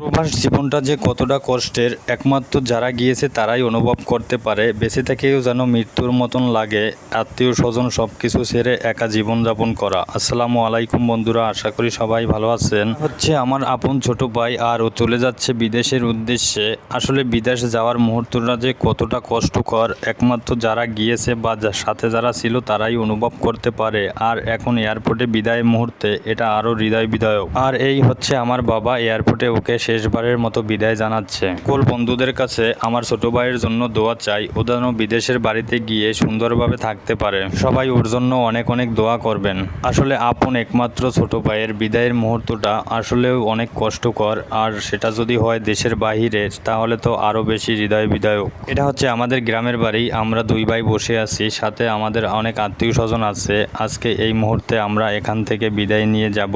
প্রবাস জীবনটা যে কতটা কষ্টের, একমাত্র যারা গিয়েছে তারাই অনুভব করতে পারে। বেঁচে থেকেও যেন মৃত্যুর মতন লাগে আত্মীয় স্বজন সব কিছু ছেড়ে একা জীবনযাপন করা। আসসালামু আলাইকুম বন্ধুরা, আশা করি সবাই ভালো আছেন। হচ্ছে আমার আপন ছোট ভাই, আর ও চলে যাচ্ছে বিদেশের উদ্দেশ্যে। আসলে বিদেশ যাওয়ার মুহূর্তটা যে কতটা কষ্টকর, একমাত্র যারা গিয়েছে বা সাথে যারা ছিল তারাই অনুভব করতে পারে। আর এখন এয়ারপোর্টে বিদায় মুহূর্তে, এটা আরও হৃদয় বিদায়ক আর এই হচ্ছে আমার বাবা, এয়ারপোর্টে ওকে শেষবারের মতো বিদায় জানাচ্ছে। কোল বন্ধুদের কাছে আমার ছোট ভাইয়ের জন্য দোয়া চাই, ও যেন বিদেশের বাড়িতে গিয়ে সুন্দরভাবে থাকতে পারে। সবাই ওর জন্য অনেক অনেক দোয়া করবেন। আসলে আপন একমাত্র ছোট ভাইয়ের বিদায়ের মুহূর্তটা আসলেও অনেক কষ্টকর, আর সেটা যদি হয় দেশের বাহিরে, তাহলে তো আরও বেশি হৃদয় বিদায়ক। এটা হচ্ছে আমাদের গ্রামের বাড়ি, আমরা দুই ভাই বসে আছি, সাথে আমাদের অনেক আত্মীয় স্বজন আছে। আজকে এই মুহূর্তে আমরা এখান থেকে বিদায় নিয়ে যাব।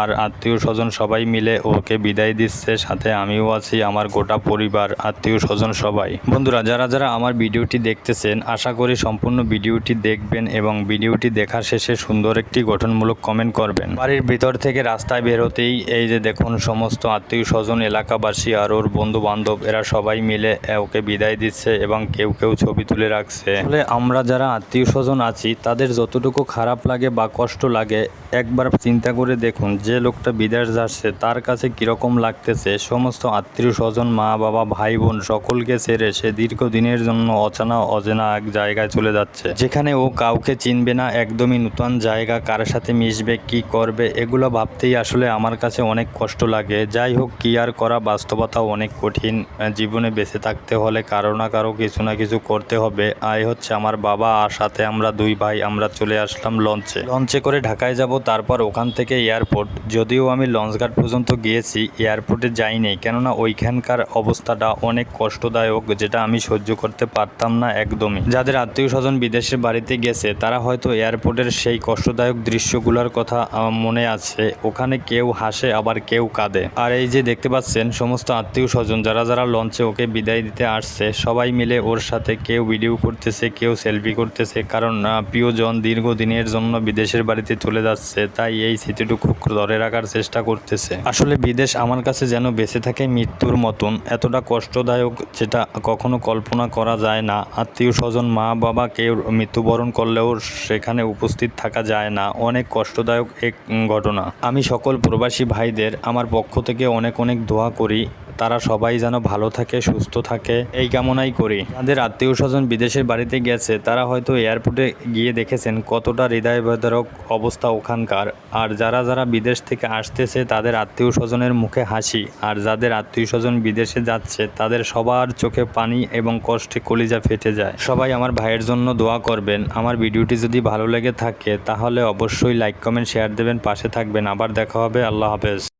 আর আত্মীয় স্বজন সবাই মিলে ওকে বিদায় দিচ্ছে, সাথে আমিও আছি, আমার গোটা পরিবার, আত্মীয় স্বজন সবাই। বন্ধুরা, যারা যারা আমার ভিডিওটি দেখতেছেন, আশা করি সম্পূর্ণ ভিডিওটি দেখবেন এবং ভিডিওটি দেখার শেষে সুন্দর একটি গঠনমূলক কমেন্ট করবেন। বাড়ির ভিতর থেকে রাস্তায় বেরোতেই এই যে দেখুন, সমস্ত আত্মীয় স্বজন, এলাকাবাসী আর ওর বন্ধু বান্ধব এরা সবাই মিলে ওকে বিদায় দিচ্ছে এবং কেউ কেউ ছবি তুলে রাখছে। আসলে আমরা যারা আত্মীয় স্বজন আছি, তাদের যতটুকু খারাপ লাগে বা কষ্ট লাগে, একবার চিন্তা করে দেখুন যে লোকটা বিদেশ যাচ্ছে, তার কাছে কীরকম লাগতেছে? সমস্ত আত্মীয় স্বজন মা, বাবা, ভাই, বোন সকলকে ছেড়ে সে দীর্ঘদিনের জন্য অচানা, অজেনা এক জায়গায় চলে যাচ্ছে। যেখানে ও কাউকে চিনবে না, একদমই নতুন জায়গা, কার সাথে মিশবে, কি করবে, এগুলো ভাবতেই আসলে আমার কাছে অনেক কষ্ট লাগে। যাই হোক, কি আর করা বাস্তবতা অনেক কঠিন। জীবনে বেঁচে থাকতে হলে কারও না কারও কিছু না কিছু করতে হবে। আয় হচ্ছে আমার বাবা, আর সাথে আমরা দুই ভাই, আমরা চলে আসলাম লঞ্চে। লঞ্চে করে ঢাকায় যাব, তারপর ওখান থেকে এয়ারপোর্ট যদিও আমি লঞ্চঘাট পর্যন্ত গিয়েছি, এয়ারপোর্টে যাইনি, কেননা ওইখানকার অবস্থাটা অনেক কষ্টদায়ক, যেটা আমি সহ্য করতে পারতাম না একদমই। যাদের আত্মীয় স্বজন বিদেশের বাড়িতে গেছে, তারা হয়তো এয়ারপোর্টের সেই কষ্টদায়ক দৃশ্যগুলোর কথা মনে আছে। ওখানে কেউ হাসে, আবার কেউ কাঁদে। আর এই যে দেখতে পাচ্ছেন, সমস্ত আত্মীয় স্বজন যারা যারা লঞ্চে ওকে বিদায় দিতে আসছে, সবাই মিলে ওর সাথে কেউ ভিডিও করতেছে, কেউ সেলফি করতেছে, কারণ প্রিয়জন দীর্ঘদিনের জন্য বিদেশের বাড়িতে চলে যাচ্ছে, তাই এই স্মৃতিটুকু ধরে রাখার চেষ্টা করতেছে। আসলে বিদেশ আমার কাছে যেন বেঁচে থাকে মৃত্যুর মতন, এতটা কষ্টদায়ক যেটা কখনো কল্পনা করা যায় না। আত্মীয় স্বজন মা বাবা কেউ মৃত্যুবরণ করলেও সেখানে উপস্থিত থাকা যায় না। অনেক কষ্টদায়ক এক ঘটনা। আমি সকল প্রবাসী ভাইদের আমার পক্ষ থেকে অনেক অনেক দোয়া করি। তারা সবাই যেন ভালো থাকে, সুস্থ থাকে, এই কামনাই করি। যাদের আত্মীয় স্বজন বিদেশের বাড়িতে গেছে, তারা হয়তো এয়ারপোর্টে গিয়ে দেখেছেন কতটা হৃদয়বেদরক অবস্থা ওখানকার। আর যারা যারা বিদেশ থেকে আসতেছে, তাদের আত্মীয় স্বজনের মুখে হাসি। আর যাদের আত্মীয় স্বজন বিদেশে যাচ্ছে, তাদের সবার চোখে পানি এবং কষ্টে কলিজা ফেটে যায়। সবাই আমার ভাইয়ের জন্য দোয়া করবেন। আমার ভিডিওটি যদি ভালো লেগে থাকে, তাহলে অবশ্যই লাইক, কমেন্ট, শেয়ার দেবেন, পাশে থাকবেন। আবার দেখা হবে। আল্লাহ হাফেজ।